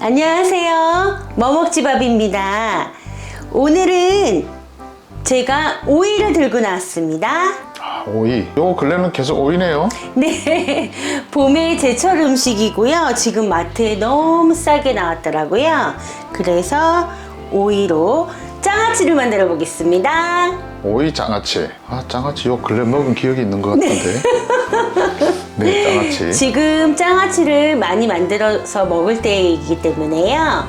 안녕하세요. 머먹지밥입니다. 오늘은 제가 오이를 들고 나왔습니다. 아, 오이. 요 근래는 계속 오이네요. 네, 봄의 제철 음식이고요. 지금 마트에 너무 싸게 나왔더라고요. 그래서 오이로 장아찌를 만들어 보겠습니다. 오이 장아찌. 아, 장아찌 요 근래 먹은 기억이 있는 것 같은데. 네, 장아찌. 지금 장아찌를 많이 만들어서 먹을 때이기 때문에요.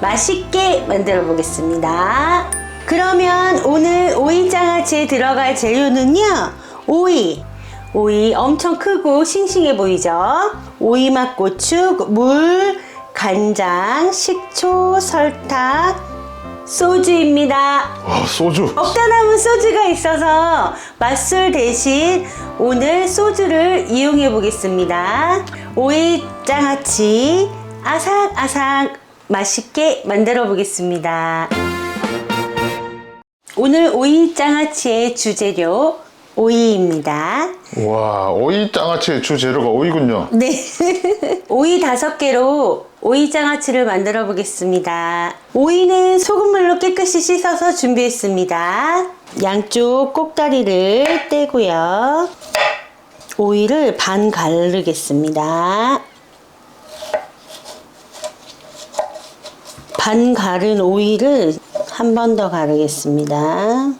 맛있게 만들어 보겠습니다. 그러면 오늘 오이 장아찌에 들어갈 재료는요. 오이. 오이 엄청 크고 싱싱해 보이죠? 오이맛 고추, 물, 간장, 식초, 설탕, 소주입니다. 와, 소주. 없다 남은 소주가 있어서 맛술 대신 오늘 소주를 이용해 보겠습니다. 오이 장아찌 아삭아삭 맛있게 만들어 보겠습니다. 오늘 오이 장아찌의 주재료 오이입니다. 와, 오이 장아찌의 주재료가 오이군요. 네. 오이 다섯 개로 오이 장아찌를 만들어 보겠습니다. 오이는 소금물로 깨끗이 씻어서 준비했습니다. 양쪽 꼭다리를 떼고요. 오이를 반 가르겠습니다. 반 가른 오이를 한 번 더 가르겠습니다.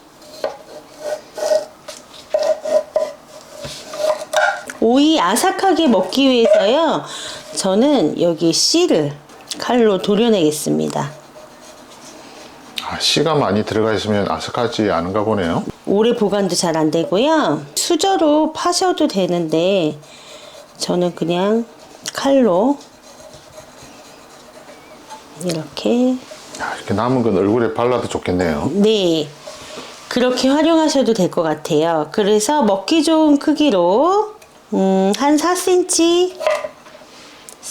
오이 아삭하게 먹기 위해서요. 저는 여기 씨를 칼로 도려내겠습니다. 아, 씨가 많이 들어가 있으면 아삭하지 않은가 보네요. 오래 보관도 잘 안 되고요. 수저로 파셔도 되는데 저는 그냥 칼로 이렇게 야, 이렇게 남은 건 얼굴에 발라도 좋겠네요. 네 그렇게 활용하셔도 될 것 같아요. 그래서 먹기 좋은 크기로 음, 한 4cm,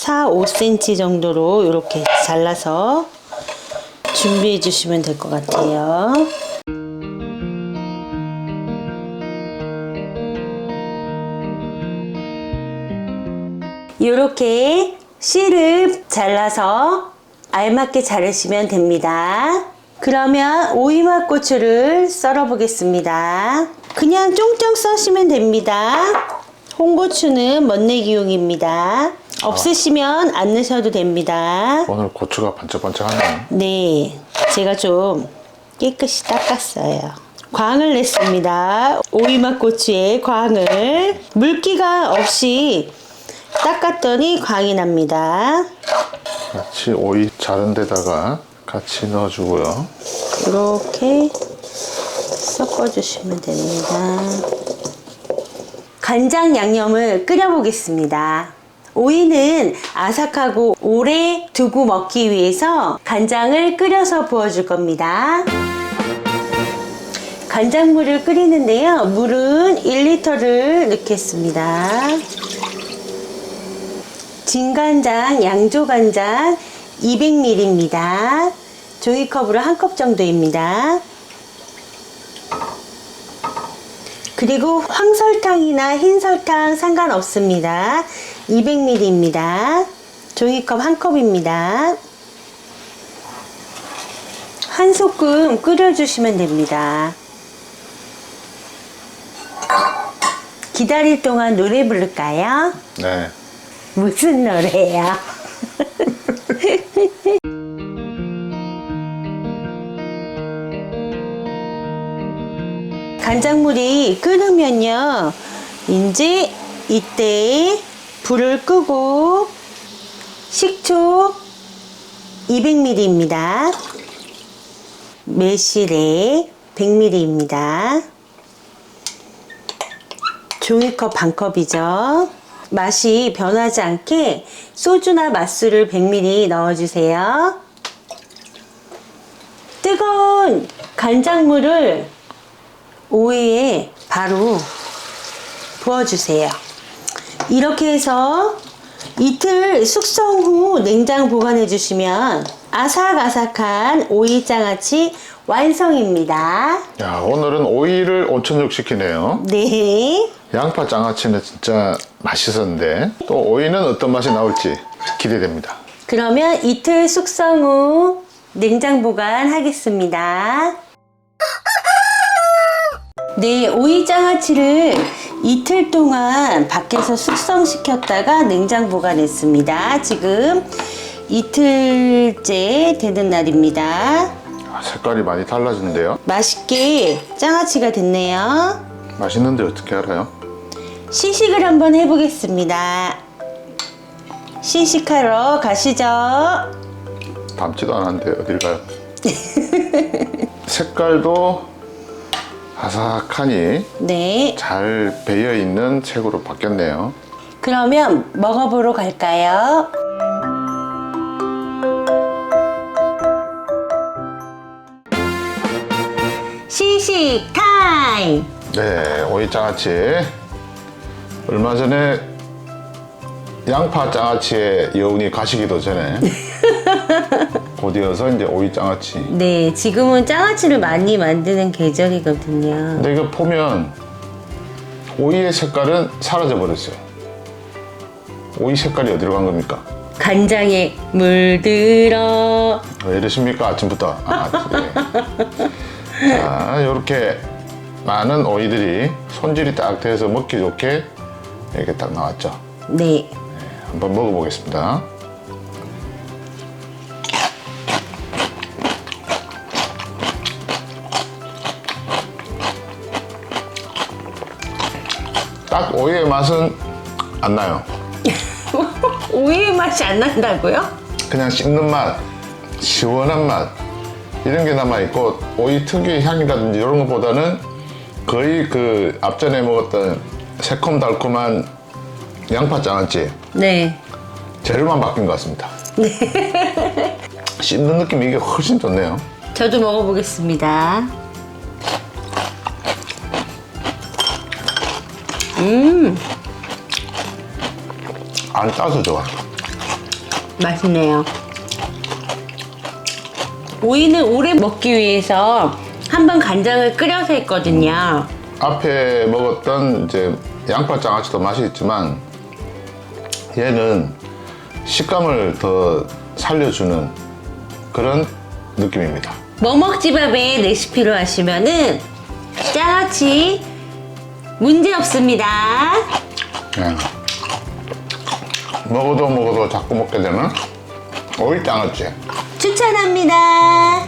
4, 5cm 정도로 이렇게 잘라서 준비해 주시면 될 것 같아요. 이렇게 씨를 잘라서 알맞게 자르시면 됩니다. 그러면 오이맛 고추를 썰어 보겠습니다. 그냥 쫑쫑 써시면 됩니다. 홍고추는 멋내기용입니다. 없으시면 안 넣으셔도 됩니다. 오늘 고추가 반짝반짝하네요. 네, 제가 좀 깨끗이 닦았어요. 광을 냈습니다. 오이맛 고추에 광을 물기가 없이 닦았더니 광이 납니다. 같이 오이 자른 데다가 같이 넣어주고요. 이렇게 섞어주시면 됩니다. 간장 양념을 끓여 보겠습니다. 오이는 아삭하고 오래 두고 먹기 위해서 간장을 끓여서 부어줄 겁니다. 간장물을 끓이는데요. 물은 1리터를 넣겠습니다. 진간장, 양조간장 200ml입니다. 종이컵으로 한 컵 정도입니다. 그리고 황설탕이나 흰설탕 상관없습니다. 200ml입니다. 종이컵 한 컵입니다. 한 소끔 끓여주시면 됩니다. 기다릴 동안 노래 부를까요? 네. 무슨 노래야? 간장물이 끓으면요. 이제 이때 불을 끄고 식초 200ml입니다. 매실에 100ml입니다. 종이컵 반 컵이죠. 맛이 변하지 않게 소주나 맛술을 100ml 넣어주세요. 뜨거운 간장물을 오이에 바로 부어주세요. 이렇게 해서 이틀 숙성 후 냉장 보관해 주시면 아삭아삭한 오이 장아찌 완성입니다. 야, 오늘은 오이를 온천육시키네요. 네. 양파 장아찌는 진짜 맛있었는데 또 오이는 어떤 맛이 나올지 기대됩니다. 그러면 이틀 숙성 후 냉장 보관하겠습니다. 네, 오이 장아찌를 이틀 동안 밖에서 숙성시켰다가 냉장 보관했습니다. 지금 이틀째 되는 날입니다. 아, 색깔이 많이 달라졌는데요. 맛있게 장아찌가 됐네요. 맛있는데 어떻게 알아요? 시식을 한번 해보겠습니다. 시식하러 가시죠. 담지도 않았는데 어딜 가요? 색깔도 아삭하니 네. 잘 배어 있는 색으로 바뀌었네요. 그러면 먹어보러 갈까요? 시식 타임! 네, 오이 장아찌. 얼마 전에 양파 장아찌의 여운이 가시기도 전에 곧이어서 이제 오이 장아찌. 네, 지금은 장아찌를 많이 만드는 계절이거든요. 근데 이거 보면 오이의 색깔은 사라져 버렸어요. 오이 색깔이 어디로 간 겁니까? 간장에 물들어. 왜 이러십니까 아침부터? 아, 예. 자, 이렇게 많은 오이들이 손질이 딱 돼서 먹기 좋게 이렇게 딱 나왔죠. 네. 한번 먹어보겠습니다. 딱 오이의 맛은 안 나요. 오이 맛이 안 난다고요? 그냥 씹는 맛, 시원한 맛 이런 게 남아 있고 오이 특유의 향이라든지 이런 것보다는 거의 그 앞전에 먹었던 새콤달콤한 양파 장아찌 네. 재료만 바뀐 것 같습니다. 씹는 느낌이 이게 훨씬 좋네요. 저도 먹어보겠습니다. 안 짜서 좋아. 맛있네요. 오이는 오래 먹기 위해서 한 번 간장을 끓여서 했거든요. 앞에 먹었던 이제 양파 장아찌도 맛이 있지만 얘는 식감을 더 살려주는 그런 느낌입니다. 머먹지밥의 레시피로 하시면은 짜치 문제 없습니다. 예. 먹어도 먹어도 자꾸 먹게 되는 오이 장아찌. 추천합니다.